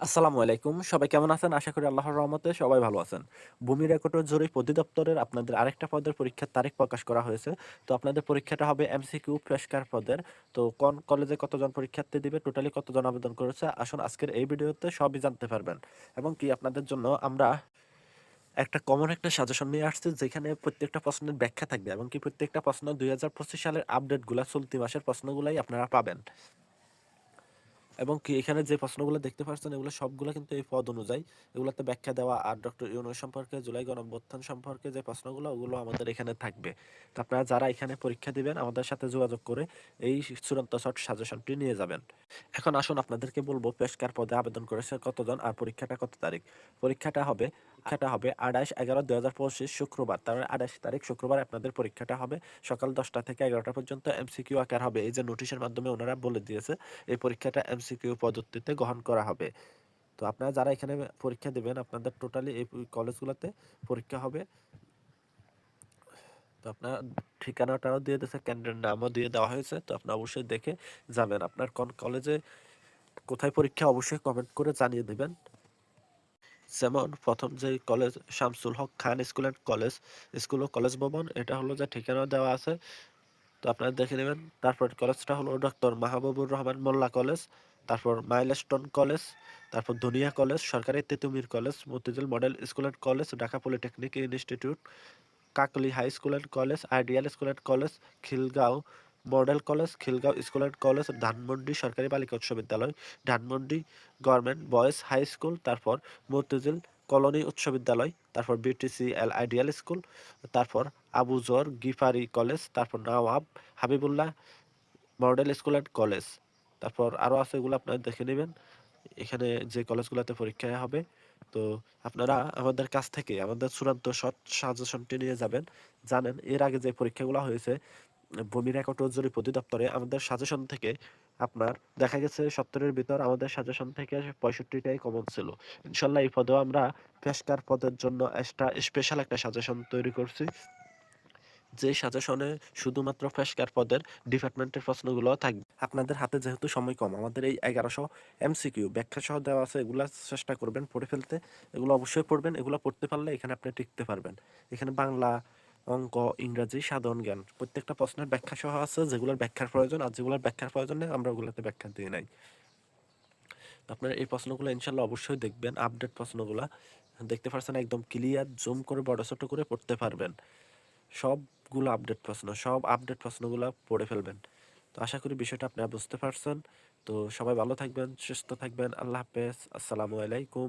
আসসালামু আলাইকুম। সবাই কেমন আছেন? আশা করি আল্লাহর রহমতে সবাই ভালো আছেন। ভূমি রেকর্ড জরিপ অধিদপ্তরের আপনাদের আরেকটা পদের পরীক্ষার তারিখ প্রকাশ করা হয়েছে। তো আপনাদের পরীক্ষাটা হবে এমসিকিউ ফ্রেশকার পদের। তো কোন কলেজে কতজন পরীক্ষার্থী দিবে? টোটালি কতজন আবেদন করেছে? আসুন আজকের এই ভিডিওতে সবই জানতে পারবেন। এবং কি আপনাদের জন্য আমরা একটা কমন একটা সাজেশন নিয়ে আসছে, যেখানে প্রত্যেকটা প্রশ্নের ব্যাখ্যা থাকবে। এবং কি প্রত্যেকটা প্রশ্ন দুই হাজার পঁচিশ সালের আপডেটগুলো চলতি মাসের প্রশ্নগুলাই আপনারা পাবেন। এবং কি এখানে যে প্রশ্নগুলো দেখতে পাচ্ছেন এগুলো সবগুলো কিন্তু এই পদ অনুযায়ী। এগুলোতে ব্যাখ্যা দেওয়া আর ডক্টর ইউনুস সম্পর্কে, জুলাই গণঅভ্যুত্থান সম্পর্কে যে প্রশ্নগুলো, ওগুলো আমাদের এখানে থাকবে। তো আপনারা যারা এখানে পরীক্ষা দিবেন, আমাদের সাথে যোগাযোগ করে এই চূড়ান্ত শর্ট সাজেশনটি নিয়ে যাবেন। এখন আসুন আপনাদেরকে বলব, পেশকার পদে আবেদন করেছে কতজন আর পরীক্ষাটা কত তারিখ? পরীক্ষাটা হবে পরীক্ষাটা হবে আঠাশ এগারো দু হাজার পঁচিশ শুক্রবার। তার মানে আঠাশ তারিখ শুক্রবার আপনাদের পরীক্ষাটা হবে। সকাল দশটা থেকে এগারোটা পর্যন্ত এমসিকিউ আকার হবে। এই যে নোটিশের মাধ্যমে ওনারা বলে দিয়েছে, এই পরীক্ষাটা এমসিকিউ পদ্ধতিতে গ্রহণ করা হবে। তো আপনারা যারা এখানে পরীক্ষা দেবেন, আপনাদের টোটালি এই কলেজগুলোতে পরীক্ষা হবে। তো আপনার ঠিকানাটাও দিয়ে দিয়েছে, কেন্দ্রের নামও দিয়ে দেওয়া হয়েছে। তো আপনি অবশ্যই দেখে যাবেন। আপনার কোন কলেজে কোথায় পরীক্ষা, অবশ্যই কমেন্ট করে জানিয়ে দেবেন। যেমন প্রথম যে college, Shamsul Haque Khan school and college, school O college ভবন, এটা হলো যে ঠিকানা দেওয়া আছে। তো আপনারা দেখে নেবেন, তারপর কলেজটা হলো ডক্টর মাহবুবুর রহমান মোল্লা কলেজ, তারপর মাইলস্টোন কলেজ, তারপর দুনিয়া কলেজ, সরকারি Titumir college, Motijheel model school and college, Dhaka polytechnic institute, Kakoli high school and college, ideal school and college, Khilgaon model college, Khilgaon school and college, Dhanmondi সরকারি বালিকা উচ্চ বিদ্যালয়, Dhanmondi government boys high school, তারপর Motijheel colony উচ্চ বিদ্যালয়, তারপর BTC এল ideal school, তারপর আবু জর গিফারি কলেজ, তারপর Nawab Habibullah model school and college. তারপর আরও আছে এগুলো আপনারা দেখে নেবেন। এখানে যে কলেজগুলোতে পরীক্ষা হবে। তো আপনারা আমাদের কাছ থেকে আমাদের চূড়ান্ত শর্ট সাজেশনটি নিয়ে যাবেন। জানেন এর আগে যে পরীক্ষাগুলো হয়েছে ভূমি রেকর্ড জরিপ অধিদপ্তরে আমাদের সাজেশন থেকে আপনার দেখা গেছে সত্তরের ভিতর আমাদের সাজেশন থেকে পঁয়ষট্টিটাই কমন ছিল। ইনশাল্লাহ এই পদেও আমরা পেশকার পদের জন্য একটা স্পেশাল একটা সাজেশন তৈরি করছি। যে সাজেশনে শুধুমাত্র ফ্রেশকার পদের ডিপার্টমেন্টের প্রশ্নগুলো থাকবে। আপনাদের হাতে যেহেতু সময় কম, আমাদের এই এগারোশো এমসিকিউ ব্যাখ্যা সহ দেওয়া আছে, এগুলো চেষ্টা করবেন পড়ে ফেলতে। এগুলো অবশ্যই পড়বেন, এগুলো পড়তে পারলে এখানে আপনি টিকতে পারবেন। এখানে বাংলা অঙ্ক, ইংরাজি, সাধারণ জ্ঞান। প্রত্যেকটা প্রশ্নের ব্যাখ্যা সহ আছে, যেগুলোর ব্যাখ্যার প্রয়োজন আর যেগুলোর ব্যাখ্যার প্রয়োজন নেই, আমরা ওগুলোতে ব্যাখ্যা দিয়ে নাই। আপনারা এই প্রশ্নগুলো ইনশাল্লাহ অবশ্যই দেখবেন, আপডেট প্রশ্নগুলো। দেখতে পারছেন একদম ক্লিয়ার, জুম করে, বড় ছোট করে পড়তে পারবেন। সবগুলো আপডেট প্রশ্ন, সব আপডেট প্রশ্নগুলো পড়ে ফেলবেন। তো আশা করি বিষয়টা আপনারা বুঝতে পারছেন। তো সবাই ভালো থাকবেন, সুস্থ থাকবেন, আল্লাহ হাফেজ, আসসালামু আলাইকুম।